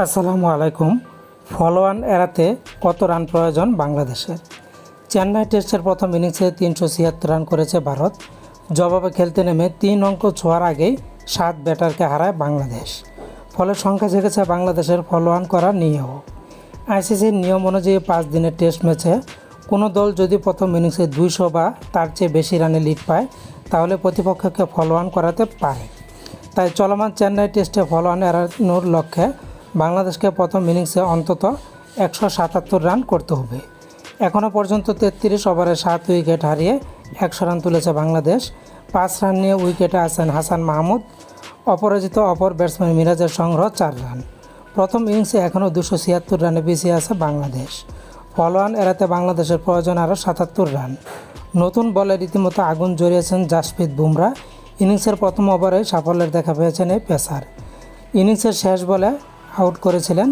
আসসালামু আলাইকুম। ফলোয়ান এড়াতে কত রান প্রয়োজন বাংলাদেশের? চেন্নাই টেস্টের প্রথম ইনিংসে তিনশো ছিয়াত্তর রান করেছে ভারত। জবাবে খেলতে নেমে তিন অঙ্ক ছোঁয়ার আগেই সাত ব্যাটারকে হারায় বাংলাদেশ। ফলে সংখ্যা জেগেছে বাংলাদেশের ফলোয়ান করা নিয়েও। আইসিসির নিয়ম অনুযায়ী পাঁচ দিনের টেস্ট ম্যাচে কোনো দল যদি প্রথম ইনিংসে দুইশো বা তার চেয়ে বেশি রানে লিড পায়, তাহলে প্রতিপক্ষকে ফলোয়ান করাতে পারে। তাই চলমান চেন্নাই টেস্টে ফলোয়ান এড়ানোর লক্ষ্যে বাংলাদেশকে প্রথম ইনিংসে অন্তত একশো সাতাত্তর রান করতে হবে। এখনও পর্যন্ত তেত্রিশ ওভারে সাত উইকেট হারিয়ে একশো রান তুলেছে বাংলাদেশ। পাঁচ রান নিয়ে উইকেটে আছেন হাসান মাহমুদ। অপরাজিত অপর ব্যাটসম্যান মিরাজের সংগ্রহ চার রান। প্রথম ইনিংসে এখনও দুশো ছিয়াত্তর রানে পিছিয়ে আছে বাংলাদেশ। ফলোয়ান এড়াতে বাংলাদেশের প্রয়োজন আরও সাতাত্তর রান। নতুন বলে রীতিমতো আগুন জড়িয়েছেন জাসপ্রীত বুমরা। ইনিংসের প্রথম ওভারে সাফল্যের দেখা পেয়েছেন এই পেসার। ইনিংসের শেষ বলে আউট করেছিলেন।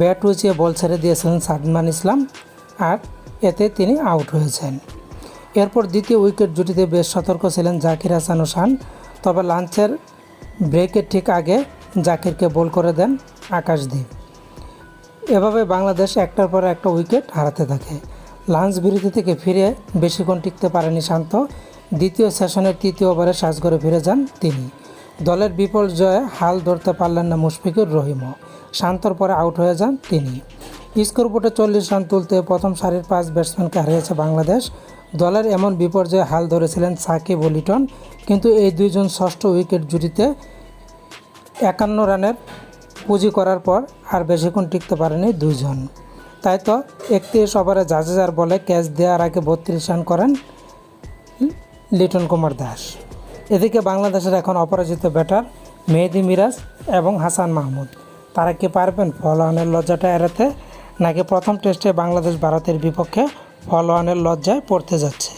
ব্যাট উঁচিয়ে বল ছেড়ে দিয়েছিলেন সাদমান ইসলাম আর এতে তিনি আউট হয়েছেন। এরপর দ্বিতীয় উইকেট জুটিতে বেশ সতর্ক ছিলেন জাকির হাসান ওসান তবে লাঞ্চের ব্রেকের ঠিক আগে জাকিরকে বল করে দেন আকাশদ্বীপ এভাবে বাংলাদেশ একটার পর একটা উইকেট হারাতে থাকে। লাঞ্চ বিরতি থেকে ফিরে বেশিক্ষণ টিকতে পারেনি শান্ত। দ্বিতীয় সেশনের তৃতীয় ওভারে সাজঘরে ফিরে যান তিনি। দলের বিপুল জয়ে হাল ধরতে পারলেন না মুশফিকুর রহিমও। শান্তর পরে আউট হয়ে যান তিনি। স্কোরবোর্ডে চল্লিশ রান তুলতে প্রথম সারির পাঁচ ব্যাটসম্যানকে হারিয়েছে বাংলাদেশ। দলের এমন বিপর্যয়ে হাল ধরেছিলেন সাকিব লিটন, কিন্তু এই দুইজন ষষ্ঠ উইকেট জুটিতে একান্ন রানের পুঁজি করার পর আর বেশিক্ষণ টিকতে পারেনি দুইজন। তাই তো একত্রিশ ওভারে জাজেজার বলে ক্যাচ দেওয়ার আগে বত্রিশ রান করেন লিটন কুমার দাস। এদিকে বাংলাদেশের এখন অপরাজিত ব্যাটার মেহেদি মিরাজ এবং হাসান মাহমুদ। তারা কি পারবেন ফলোয়ানের লজ্জাটা এড়াতে? নাকি প্রথম টেস্টে বাংলাদেশ ভারতের বিপক্ষে ফলোয়ানের লজ্জায় পড়তে যাচ্ছে?